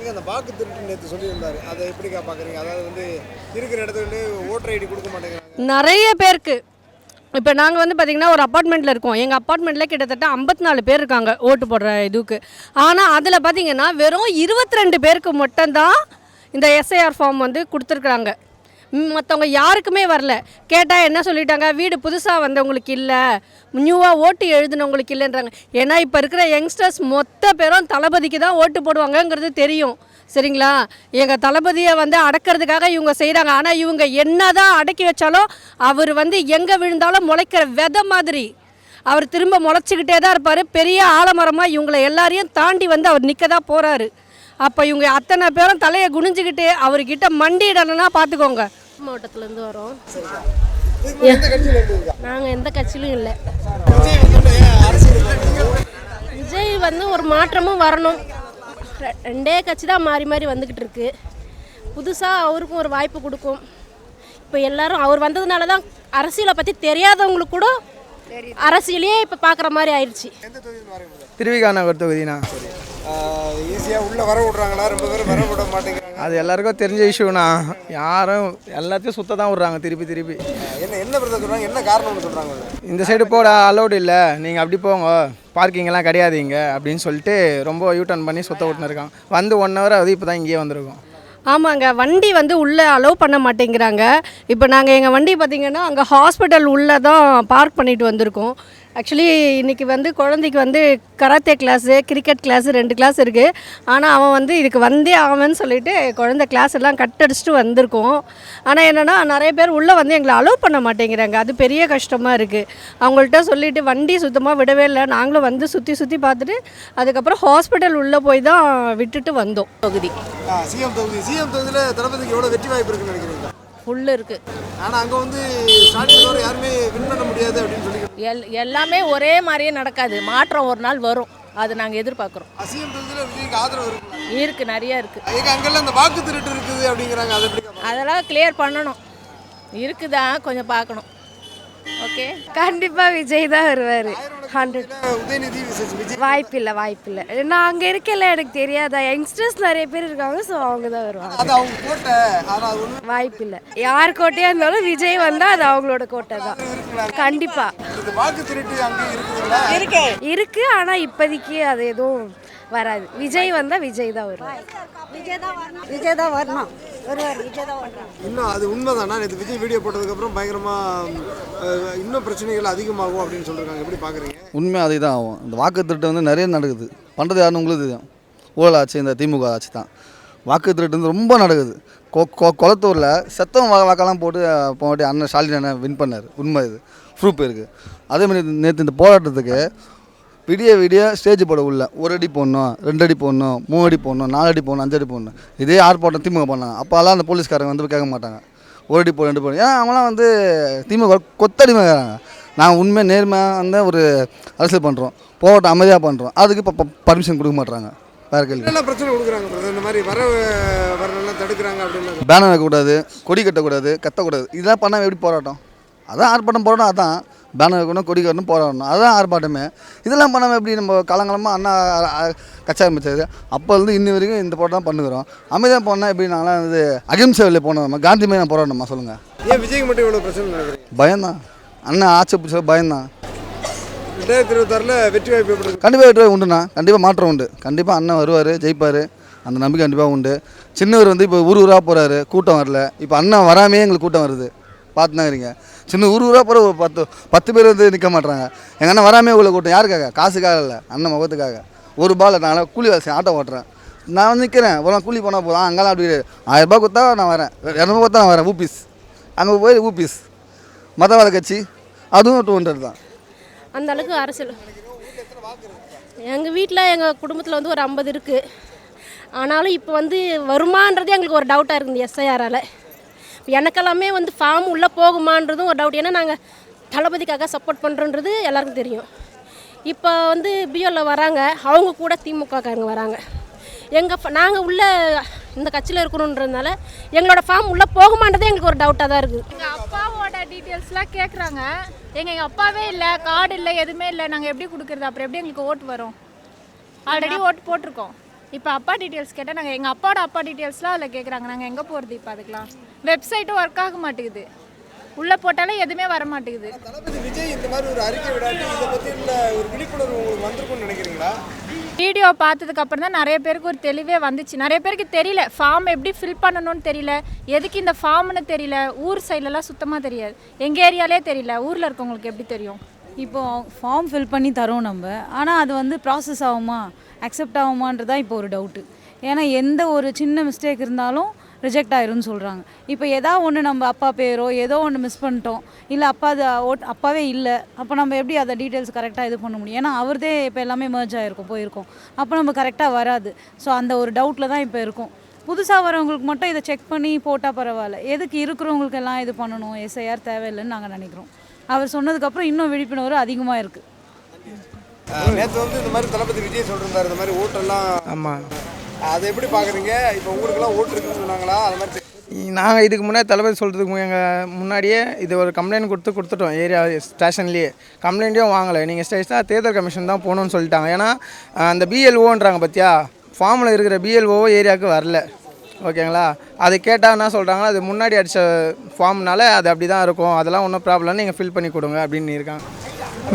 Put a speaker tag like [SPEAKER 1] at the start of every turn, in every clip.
[SPEAKER 1] நீங்கள் அந்த வாக்கு திருட்டு நேற்று சொல்லியிருந்தார். அதை எப்படிக்கா பார்க்குறீங்க அதாவது வந்து இருக்கிற இடத்துல ஓட்டர் ஐடி கொடுக்க மாட்டேங்கிறாங்க.
[SPEAKER 2] நிறைய பேருக்கு. இப்போ நாங்கள் வந்து பார்த்திங்கன்னா ஒரு அப்பார்ட்மெண்ட்டில் இருக்கோம். எங்கள் அப்பார்ட்மெண்ட்டில் கிட்டத்தட்ட ஐம்பத்தி நாலு பேர் இருக்காங்க ஓட்டு போடுற இதுக்கு. ஆனால் அதில் பார்த்திங்கன்னா வெறும் இருபத்தி ரெண்டு பேருக்கு மட்டும்தான் இந்த எஸ்ஐஆர் ஃபார்ம் வந்து கொடுத்துருக்குறாங்க. மற்றவங்க யாருக்குமே வரல. கேட்டால் என்ன சொல்லிட்டாங்க? வீடு புதுசாக வந்தவங்களுக்கு இல்லை. நியூவாக ஓட்டு எழுதுனவங்களுக்கு இல்லைன்றாங்க. ஏன்னா இப்போ இருக்கிற யங்ஸ்டர்ஸ் மொத்த பேரும் தளபதிக்கு தான் ஓட்டு போடுவாங்கங்கிறது தெரியும். சரிங்களா? எங்கள் தளபதியை வந்து அடக்கிறதுக்காக இவங்க செய்கிறாங்க ஆனால் இவங்க என்ன தான் அடக்கி வச்சாலும் அவர் வந்து எங்கே விழுந்தாலும் முளைக்கிற விதை மாதிரி. அவர் திரும்ப முளைச்சிக்கிட்டே தான் இருப்பார். பெரிய ஆலமரமாக இவங்களை எல்லாரையும் தாண்டி வந்து அவர் நிற்க தான் போகிறாரு அப்போ இவங்க அத்தனை பேரும் தலையை குனிஞ்சிக்கிட்டு அவர்கிட்ட மண்டிடணும்னா பார்த்துக்கோங்க மாவட்டத்துலேருந்து வரோம். நாங்கள் எந்த கட்சியிலும் இல்லை.
[SPEAKER 1] விஜய் வந்து அரசியல் நீங்கள்
[SPEAKER 2] விஜய் வந்து ஒரு மாற்றமும் வரணும். ரெ- ரெண்டே கட்சி தான் மாறி மாறி வந்துக்கிட்டு இருக்கு. புதுசாக அவருக்கும் ஒரு வாய்ப்பு கொடுக்கும். இப்போ எல்லாரும் அவர் வந்ததுனால தான் அரசியலை பற்றி தெரியாதவங்களுக்கு கூட அரசியலையே இப்போ பார்க்குற மாதிரி ஆயிடுச்சு.
[SPEAKER 3] திருவிகா நகர் தொகுதிண்ணா
[SPEAKER 1] ஈஸியாக உள்ளே வர விட்றாங்களா? ரொம்ப பேர் வர விட மாட்டேங்கிறாங்க.
[SPEAKER 3] அது எல்லாருக்கும் தெரிஞ்ச இஷ்யூண்ணா. யாரும் எல்லாத்தையும் சுத்த தான் விட்றாங்க திருப்பி திருப்பி.
[SPEAKER 1] என்ன என்ன பிரதர் சொல்கிறாங்க என்ன காரணம்னு சொல்கிறாங்க
[SPEAKER 3] இந்த சைடு போட அலௌடு இல்லை. நீங்கள் அப்படி போங்க. பார்க்கிங்லாம் கிடையாதுங்க அப்படின்னு சொல்லிட்டு ரொம்ப யூட்டர்ன் பண்ணி சுத்த விட்டுன்னு இருக்காங்க வந்து ஒன் ஹவர் அது இப்போ தான் இங்கேயே வந்திருக்கோம்.
[SPEAKER 2] ஆமாங்க வண்டி வந்து உள்ளே அலோவ் பண்ண மாட்டேங்கிறாங்க. இப்போ நாங்கள் எங்கள் வண்டி பார்த்திங்கன்னா அங்கே ஹாஸ்பிட்டல் உள்ளே தான் பார்க் பண்ணிட்டு வந்திருக்கோம். ஆக்சுவலி இன்றைக்கி வந்து குழந்தைக்கு வந்து கராத்தே கிளாஸு கிரிக்கெட் கிளாஸு ரெண்டு கிளாஸ் இருக்குது ஆனால் அவன் வந்து இதுக்கு வந்தே ஆவன்னு சொல்லிட்டு குழந்தை கிளாஸ் எல்லாம் கட் அடிச்சுட்டு வந்திருக்கோம். ஆனால் என்னென்னா நிறைய பேர் உள்ளே வந்து எங்களை அலோவ் பண்ண மாட்டேங்கிறாங்க. அது பெரிய கஷ்டமாக இருக்குது அவங்கள்ட்ட சொல்லிவிட்டு வண்டி சுத்தமாக விடவே இல்லை. நாங்களும் வந்து சுற்றி சுற்றி பார்த்துட்டு அதுக்கப்புறம் ஹாஸ்பிட்டல் உள்ளே போய் தான் விட்டுட்டு வந்தோம். தொகுதி
[SPEAKER 1] சிஎம் தொகுதி. சிஎம் தொகுதியில் தளபதிக்கு எவ்வளோ வெற்றி வாய்ப்பு இருக்குன்னு
[SPEAKER 4] ஃபுல்லு இருக்குது
[SPEAKER 1] ஆனால் அங்கே வந்து ஸ்டார்டிங் யாருமே வின் பண்ண முடியாது அப்படின்னு சொல்லி
[SPEAKER 4] எல் எல்லாமே ஒரே மாதிரியே நடக்காது. மாற்றம் ஒரு நாள் வரும். அது நாங்கள் எதிர்பார்க்குறோம். இருக்குது நிறைய இருக்குது
[SPEAKER 1] அங்கெல்லாம் இந்த வாக்கு திருட்டு இருக்குது அப்படிங்கிறாங்க. அதை எப்படி
[SPEAKER 4] அதெல்லாம் கிளியர் பண்ணணும். இருக்குதா? கொஞ்சம் பார்க்கணும். ஓகே
[SPEAKER 5] கண்டிப்பாக விஜய் தான் வருவார். ஹண்ட்ரட்
[SPEAKER 1] உதயநிதி
[SPEAKER 5] வாய்ப்பில்லை நான் அங்கே இருக்கல எனக்கு தெரியாதா? யங்ஸ்டர்ஸ் நிறைய பேர் இருக்காங்க ஸோ அவங்க தான் வருவாங்க வாய்ப்பில்லை. யார் கோட்டையாக இருந்தாலும் விஜய் வந்தால் அது அவங்களோட கோட்டை தான். கண்டிப்பாக
[SPEAKER 1] இந்த வாக்கு திருட்டு அங்கே இருக்குதுங்களா
[SPEAKER 5] இருக்கு. ஆனால் இப்போதைக்கு அது எதுவும் வராது. விஜய் வந்தால் விஜய் தான் வருவார்.
[SPEAKER 6] விஜய் தான் வரணும். வருவார் விஜய் தான் வரணும்.
[SPEAKER 1] இன்னும் அது உண்மைதானா? நேற்று விஜய் வீடியோ போட்டதுக்கப்புறம் பயங்கரமாக இன்னும் பிரச்சனைகள் அதிகமாகும் அப்படின்னு சொல்லியிருக்காங்க எப்படி பார்க்குறீங்க
[SPEAKER 7] உண்மை அதே தான் ஆகும் இந்த வாக்கு திருட்டு வந்து நிறைய நடக்குது. பண்ணுறது யாருன்னு உங்களுக்கு தெரியும். ஊழல் ஆட்சி இந்த திமுக ஆட்சி தான். வாக்கு திருட்டு வந்து ரொம்ப நடக்குது. கொ கொ- குளத்தூரில் வா வாக்கெல்லாம் போட்டு போட்டு அண்ணன் ஸ்டாலின் அண்ணன் வின் பண்ணார். உண்மை இது. ப்ரூஃப் இருக்குது அதேமாதிரி நேற்று இந்த போராட்டத்துக்கு விடிய விடிய ஸ்டேஜ் போட உள்ள. ஒரு அடி போடணும் ரெண்டு அடி போடணும் மூணு அடி போடணும் நாலு அடி போடணும் அஞ்சு அடி போடணும். இதே ஆர்ப்பாட்டம் திமுக பண்ணாங்க. அப்போல்லாம் அந்த போலீஸ்காரங்க வந்து கேட்க மாட்டாங்க. ஒரு அடி போ ரெண்டு போடும் ஏன் அவங்களாம் வந்து திமுக கொத்தடிமைக்கிறாங்க நாங்கள் உண்மை நேர்மையாக வந்து ஒரு அரசியல் பண்ணுறோம் போராட்டம் அமைதியாக பண்ணுறோம் அதுக்கு இப்போ பர்மிஷன் கொடுக்க மாட்றாங்க. வேறு கேள்வி.
[SPEAKER 1] என்னென்ன பிரச்சனை கொடுக்குறாங்க? இந்த மாதிரி வர வரலாம் தடுக்கிறாங்க அப்படின்னு
[SPEAKER 7] பேனர் வைக்கக்கூடாது கொடி கட்டக்கூடாது கத்தக்கூடாது. இதெல்லாம் பண்ணால் எப்படி போராட்டம்? அதான் ஆர்ப்பாட்டம் போராட்டம் அதான். பேனர் வைக்கணும் கொடி கட்டணும் போராடணும். அதான் ஆர்ப்பாட்டமே. இதெல்லாம் பண்ணாமல் எப்படி நம்ம காலங்காலமாக அண்ணா கட்சி ஆரம்பிச்சாரு அப்போ இருந்து இன்னி வரைக்கும் இந்த போராட்டம் பண்ணுகிறோம். அமைதியாக போனால் எப்படி நாங்களாம் வந்து அகிம்சை வழியில் போனோம் காந்தி மாதிரி நான் போராடணுமா? சொல்லுங்கள்
[SPEAKER 1] ஏன் விஜய்க்கு மட்டும் இவ்வளோ பிரச்சனை
[SPEAKER 7] பயம்தான். அண்ணன் ஆட்சி பிடிச்ச பயம்தான்.
[SPEAKER 1] ரெண்டாயிரத்தி இருபத்தாறில் வெற்றி வாய்ப்பு?
[SPEAKER 7] கண்டிப்பாக வெற்றி உண்டுண்ணா. கண்டிப்பாக மாற்றம் உண்டு. கண்டிப்பாக அண்ணன் வருவார் ஜெயிப்பார். அந்த நம்பிக்கை கண்டிப்பாக உண்டு. சின்னவர் வந்து இப்போ ஊர் ஊராக போகிறாரு கூட்டம் வரல. இப்போ அண்ணன் வராமே எங்களுக்கு கூட்டம் வருது. பார்த்துனா இருக்கீங்க சின்ன ஊர் ஊராக போகிற ஒரு பத்து பத்து பேர் வந்து நிற்க மாட்டாங்க எங்கள் அண்ணன் வராமே உள்ள கூட்டம். யாருக்காக? காசுக்காக இல்லை. அண்ணன் முகத்துக்காக. ஒரு பால் நான் கூலி வேலை செய்ய ஆட்டோ ஓட்டுறேன். நான் வந்து நிற்கிறேன் ஒரு நாள் கூலி போனால் போதும். அங்கெல்லாம் அப்படி ஆயிரரூபா ரூபாய் கொடுத்தா நான் வரேன். இரநூறுபா கொடுத்தா நான் வரேன். ஊபிஸ். அங்கே போய் ஊபிஸ். மதவாத கட்சி. அதுவும் டூ ஹண்ட்ரட் தான்.
[SPEAKER 2] அந்த அளவுக்கு அரசியல். எங்கள் வீட்டில் எங்கள் குடும்பத்தில் வந்து ஒரு ஐம்பது இருக்குது ஆனாலும் இப்போ வந்து வருமானது எங்களுக்கு ஒரு டவுட்டாக இருக்குது எஸ்ஐஆரால் எனக்கெல்லாமே வந்து ஃபார்ம் உள்ளே போகுமான்றதும் ஒரு டவுட் ஏன்னா நாங்கள் தளபதிக்காக சப்போர்ட் பண்ணுறோன்றது எல்லாருக்கும் தெரியும். இப்போ வந்து பிஓவில் வராங்க. அவங்க கூட திமுகக்காரங்க வராங்க. எங்கள் நாங்கள் உள்ள இந்த கட்சியில் இருக்கணுன்றதுனால எங்களோட ஃபார்ம் உள்ளே போகுமான்றதே எங்களுக்கு ஒரு டவுட்டாக தான் இருக்குது
[SPEAKER 8] எங்கள் அப்பாவோட டீட்டெயில்ஸ்லாம் கேட்குறாங்க எங்கள் எங்கள் அப்பாவே இல்லை கார்டு இல்லை எதுவுமே இல்லை. நாங்கள் எப்படி கொடுக்குறது? அப்புறம் எப்படி எங்களுக்கு ஓட்டு வரும்? ஆல்ரெடி ஓட்டு போட்டிருக்கோம். இப்போ அப்பா டீட்டெயில்ஸ் கேட்டால் நாங்கள் எங்கள் அப்பாவோட அப்பா டீட்டெயில்ஸ்லாம் அதில் கேட்குறாங்க நாங்கள் எங்கே போகிறது இப்போ அதுக்கெலாம் வெப்சைட்டும் ஒர்க் ஆக மாட்டேங்குது. உள்ளே போட்டாலே எதுவுமே வர மாட்டேங்குது.
[SPEAKER 1] தளபதி விஜய் இந்த மாதிரி ஒரு அறிக்கை விடாட்டி இதை பற்றி ஒரு விழிப்புணர்வு உங்களுக்கு வந்திருக்கும்னு நினைக்கிறீங்களா?
[SPEAKER 8] வீடியோ பார்த்ததுக்கு அப்புறம் தான் நிறைய பேருக்கு ஒரு தெளிவே வந்துச்சு. நிறைய பேருக்கு தெரியல ஃபார்ம் எப்படி ஃபில் பண்ணணும்னு தெரியல. எதுக்கு இந்த ஃபார்ம்னு தெரியல. ஊர் சைட்லலாம் சுத்தமாக தெரியாது. எங்கள் ஏரியாலே தெரியல. ஊரில் இருக்கவங்களுக்கு எப்படி தெரியும்?
[SPEAKER 9] இப்போ ஃபார்ம் ஃபில் பண்ணி தரோம் நம்ம. ஆனால் அது வந்து ப்ராசஸ் ஆகுமா? அக்செப்ட் ஆகுமான்றது தான் இப்போ ஒரு டவுட்டு ஏன்னா எந்த ஒரு சின்ன மிஸ்டேக் இருந்தாலும் ரிஜெக்ட் ஆயிரும்னு சொல்கிறாங்க இப்போ எதா ஒன்று நம்ம அப்பா பேரோ ஏதோ ஒன்று மிஸ் பண்ணிட்டோம். இல்லை அப்பா அது ஓட் அப்பாவே இல்லை. அப்போ நம்ம எப்படி அதை டீட்டெயில்ஸ் கரெக்டாக இது பண்ண முடியும்? ஏன்னா அவர்தே இப்போ எல்லாமே merge ஆகிருக்கும் போயிருக்கோம். அப்போ நம்ம கரெக்டாக வராது. ஸோ அந்த ஒரு டவுட்டில் தான் இப்போ இருக்கும். புதுசாக வரவங்களுக்கு மட்டும் இதை செக் பண்ணி போட்டால் பரவாயில்ல. எதுக்கு இருக்கிறவங்களுக்கு எல்லாம் இது பண்ணணும்? எஸ்ஐஆர் தேவையில்லைன்னு நாங்கள் நினைக்கிறோம். அவர் சொன்னதுக்கப்புறம் இன்னும் விழிப்புணர்வு அதிகமாக இருக்குது
[SPEAKER 1] நேற்று வந்து இந்த மாதிரி தளபதி விஜய் சொல்லியிருந்தாரு இந்த மாதிரி ஓட்டெல்லாம்
[SPEAKER 3] ஆமாம்
[SPEAKER 1] அதை எப்படி பார்க்குறீங்க? இப்போ உங்களுக்குலாம் ஓட்டு இருக்குன்னு சொன்னாங்களா? அது மாதிரி
[SPEAKER 3] நாங்கள் இதுக்கு முன்னாடி தளபதி சொல்கிறதுக்கு எங்கள் முன்னாடியே இது ஒரு கம்ப்ளைண்ட் கொடுத்து கொடுத்துட்டோம் ஏரியா ஸ்டேஷன்லேயே. கம்ப்ளைண்ட்டையும் வாங்கலை. நீங்கள் ஸ்டேஷனாக தேர்தல் கமிஷன் தான் போகணும்னு சொல்லிட்டாங்க. ஏன்னா அந்த பிஎல்ஓன்றாங்க பார்த்தியா ஃபார்மில் இருக்கிற பிஎல்ஓ ஏரியாவுக்கு வரல. ஓகேங்களா? அது கேட்டால் என்ன சொல்கிறாங்கன்னா அது முன்னாடி அடித்த ஃபார்ம்னால அது அப்படி தான் இருக்கும். அதெல்லாம் ஒன்றும் ப்ராப்ளம் நீங்கள் ஃபில் பண்ணி கொடுங்க அப்படின்னு இருக்காங்க.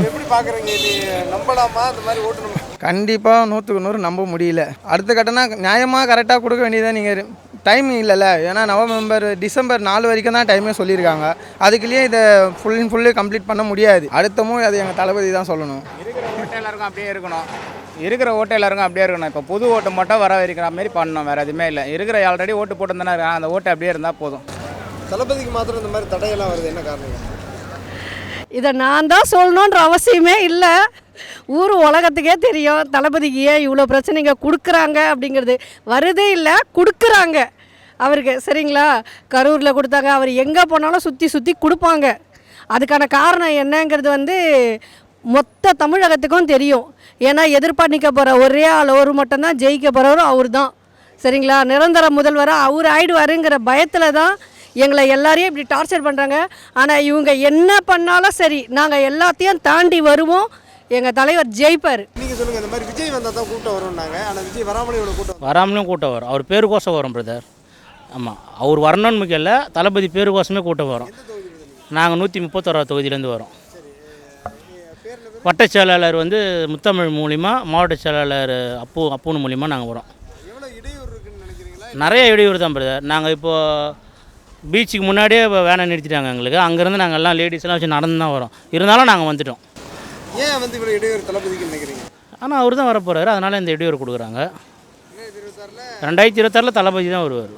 [SPEAKER 1] எப்படி பார்க்குறீங்க? நீ நம்பலாமா? இந்த மாதிரி ஓட்டு
[SPEAKER 3] கண்டிப்பாக நூற்றுக்கு நூறு நம்ப முடியல. அடுத்த கட்டணா நியாயமாக கரெக்டாக கொடுக்க வேண்டியதான் நீங்கள் டைம் இல்லைல்ல. ஏன்னா நவம்பர் டிசம்பர் நாலு வரைக்கும் தான் டைமே சொல்லியிருக்காங்க. அதுக்குள்ளேயே இதை ஃபுல் அண்ட் ஃபுல்லு கம்ப்ளீட் பண்ண முடியாது. அடுத்தமும் அது எங்கள் தளபதி தான் சொல்லணும்.
[SPEAKER 10] இருக்கிற ஓட்டு எல்லாருக்கும் அப்படியே இருக்கணும். இருக்கிற ஓட்டு எல்லாருக்கும் அப்படியே இருக்கணும். இப்போ புது ஓட்டு மட்டும் வர வைக்கிற மாதிரி பண்ணணும். வேறு எதுவுமே இல்லை. இருக்கிற ஆல்ரெடி ஓட்டு போட்டு தானே இருக்காங்க அந்த ஓட்டு அப்படியே இருந்தால் போதும்.
[SPEAKER 1] தளபதிக்கு மாத்திரம் இந்த மாதிரி தடையெல்லாம் வருது. என்ன காரணம்?
[SPEAKER 2] இதை நான் தான் சொல்லணுன்ற அவசியமே இல்லை. ஊர் உலகத்துக்கே தெரியும் தளபதிக்கு ஏன் இவ்வளோ பிரச்சனைங்க கொடுக்குறாங்க அப்படிங்கிறது. வருதே இல்லை கொடுக்குறாங்க. அவருக்கு சரிங்களா? கரூரில் கொடுத்தாங்க அவர் எங்கே போனாலும் சுற்றி சுற்றி கொடுப்பாங்க. அதுக்கான காரணம் என்னங்கிறது வந்து மொத்த தமிழகத்துக்கும் தெரியும். ஏன்னா எதிர்பார்க்க நிற்க போகிற ஒரே ஆள் ஒரு மட்டும்தான் ஜெயிக்க போகிறவரும் அவர் தான் சரிங்களா? நிரந்தர முதல்வராக அவர் ஆயிடுவாருங்கிற பயத்தில் தான் எங்களை எல்லாரையும் இப்படி டார்ச்சர் பண்ணுறாங்க ஆனால் இவங்க என்ன பண்ணாலும் சரி நாங்கள் எல்லாத்தையும் தாண்டி வருவோம். எங்கள் தலைவர் ஜெயிப்பார்.
[SPEAKER 1] நீங்கள் சொல்லுங்கள் இந்த மாதிரி விஜய் வந்தால் தான் கூட்டம் வரும்னாங்க ஆனால் விஜய் வராமலே இவ்வளோ கூட்டம்
[SPEAKER 11] வராமலும் கூட்டம் வரும். அவர் பேருக்கோசம் வரும் பிரதர் ஆமாம் அவர் வரணும்னு முக்கியம் இல்லை தளபதி பேருக்கோசமே கூட்டம் வரும். நாங்கள் நூற்றி முப்பத்தோராவது தொகுதியிலேருந்து வரோம். வட்டச் செயலாளர் வந்து முத்தமிழ் மூலிமா மாவட்ட செயலாளர் அப்பு அப்புன்னு மூலிமா நாங்கள் வரோம். நிறைய இடையூறு தான் பிரதர் நாங்கள் இப்போது பீச்சுக்கு முன்னாடியே இப்போ வேனை நிறுத்திட்டாங்க எங்களுக்கு. அங்கேருந்து நாங்கள் எல்லாம் லேடிஸ்லாம் வச்சு நடந்து தான் வரோம். இருந்தாலும் நாங்கள் வந்துட்டோம்.
[SPEAKER 1] ஏன் வந்து இவ்வளோ இடையூறு தளபதிக்கு நினைக்கிறீங்க?
[SPEAKER 11] ஆனால் அவர் தான் வரப்போகிறாரு அதனால் இந்த இடையூறு கொடுக்குறாங்க. ரெண்டாயிரத்தி இருபத்தாறில் தளபதி தான் வருவார்.